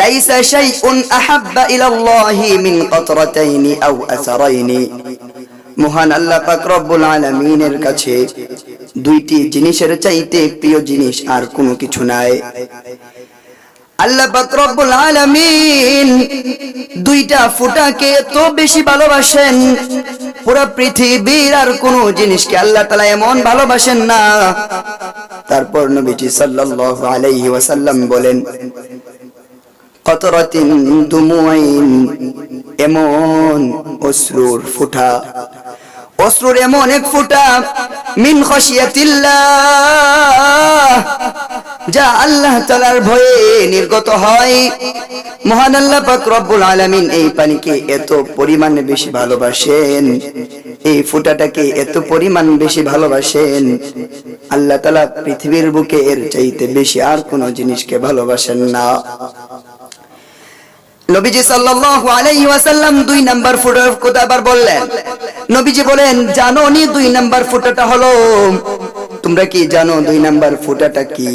লাইসা শাইউন আহাব্বা ইলাল্লাহি মিন কতরাতাইনি আও আসারাইনি। মহান আল্লাহ পাক রব্বুল কাছে দুইটি জিনিসের চাইতে প্রিয় জিনিস আর কোনো কিছু নাই। আল্লাহ পাক রব্বুল দুইটা ফুটাকে এত বেশি ভালোবাসেন, পুরো পৃথিবীর আর কোন জিনিসকে আল্লাহ তাআলা এমন ভালোবাসেন না। তারপর নবীজি সাল্লাল্লাহু আলাইহি ওয়াসাল্লাম বলেন কতরাতিন দুমুইন এমন অশ্রুর ফুটা। অশ্রুর এমন এক ফুটা, মিন যা আল্লাহ তালার ভয়ে নির্গত হয়। মহান আল্লাহ পাক রব্বুল আলামিন এই পানিকে এত পরিমাণে বেশি ভালোবাসেন। এই ফুটাটাকে এত পরিমাণ বেশি ভালোবাসেন। আল্লাহ তালা পৃথিবীর বুকে এর চাইতে বেশি আর কোনো জিনিসকে ভালোবাসেন না। নবীজি সাল্লাল্লাহু আলাইহি ওয়াসাল্লাম দুই নাম্বার ফুটার কথা আবার বললেন, নবীজি বলেন, জানো নি দুই নাম্বার ফুটাটা হলো? তোমরা কি জানো দুই নাম্বার ফুটাটা কি?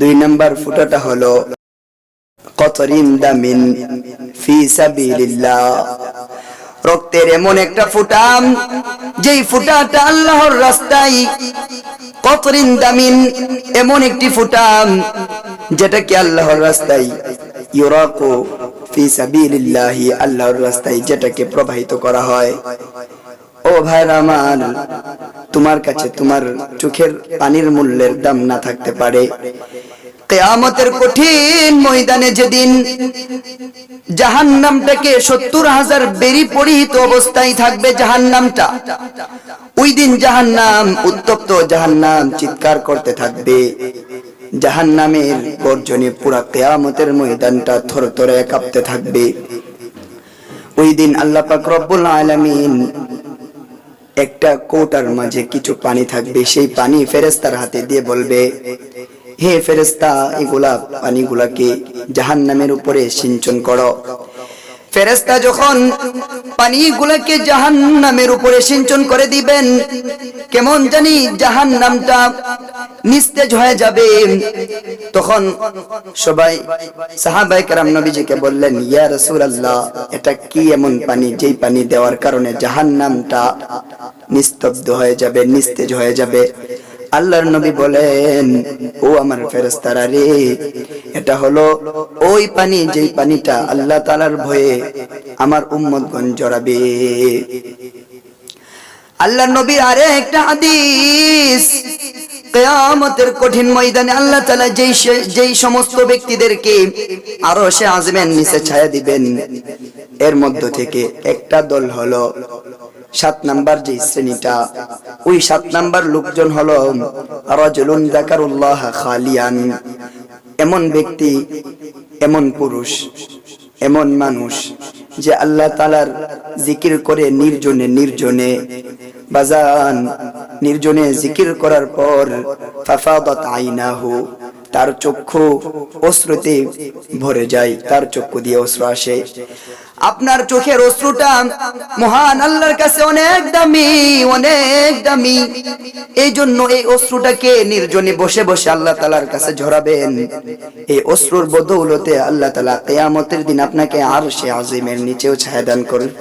দুই নাম্বার ফুটাটা হলো কতরিন দামিন ফি সাবিলিল্লাহ। রক্তের এমন একটা ফুটা, যেই ফুটাটা আল্লাহর রাস্তায় কতরিন দামিন এমন একটি ফুটা, যেটা কি আল্লাহর রাস্তায় ইউরাকু ফি আল্লাহর রাস্তায় যেটাকে প্রবাহিত করা হয়। ও ভাইরা আমার, তোমার কাছে তোমার চোখের পানির মূল্যের দাম না থাকতে পারে। কেয়ামতের কঠিন ময়দানে যেদিন জাহান্নামটাকে সত্তর হাজার বেরি পরিহিত অবস্থায় থাকবে জাহান্নামটা, ওই দিন জাহান্নাম, উত্তপ্ত জাহান্নাম চিৎকার করতে থাকবে। জাহান্নামের গর্জনে পুরা কেয়ামতের ময়দানটা থরথরে কাঁপতে থাকবে। ওই দিন আল্লাহ পাক রব্বুল আলামিন একটা কৌটার মাঝে কিছু পানি থাকবে, সেই পানি ফেরেস্তার হাতে দিয়ে বলবে, হে ফেরেস্তা এগুলা পানিগুলাকে জাহান্নামের উপরে সিঞ্চন করো। ফেরেস্তা যখন পানিগুলাকে জাহান্নামের উপরে সিঞ্চন করে দিবেন কেমন জানি জাহান নামটা নিস্তেজ হয়ে যাবে। তখন সবাই সাহাবাই কারাম নবীজিকে বললেন, ইয়া রাসূলুল্লাহ, এটা কি এমন পানি? যেই পানি দেওয়ার কারণে জাহান নামটা নিস্তব্ধ হয়ে যাবে, নিস্তেজ হয়ে যাবে? আল্লাহর নবী বলেন, ও আমার ফেরেস্তারা রে, এটা হলো ওই পানি যেই পানিটা আল্লাহ তালার ভয়ে আমার উম্মতগণ জড়াবে। আল্লাহ নবীর আরে একটা হাদিস। কেয়ামতের কঠিন ময়দানে আল্লাহ তালা যেই যেই সমস্ত ব্যক্তিদেরকে আরও সে আজমেন নিচে ছায়া দিবেন, এর মধ্য থেকে একটা দল হলো সাত নাম্বার যে শ্রেণীটা, ওই সাত নাম্বার লোকজন হলো রাজুলুন যাকারুল্লাহ খালিয়ান। এমন ব্যক্তি, এমন পুরুষ, এমন মানুষ যে আল্লাহ তালার জিকির করে নির্জনে নির্জনে বাজান, নির্জনে জিকির করার পর ফাফাদাত আইনাহু, তার চক্ষু অশ্রুতে ভরে যায়, তার চক্ষু দিয়ে অশ্রু আসে। আপনার চোখের অশ্রুটা মহান আল্লাহর কাছে অনেক দামি অনেক দামি। এই জন্য এই অশ্রুটাকে নির্জনে বসে বসে আল্লাহ তালার কাছে ঝরাবেন। এই অশ্রুর বদৌলতে আল্লাহ তালা কেয়ামতের দিন আপনাকে আর সে আজিমের নিচেও ছায়া দান করবে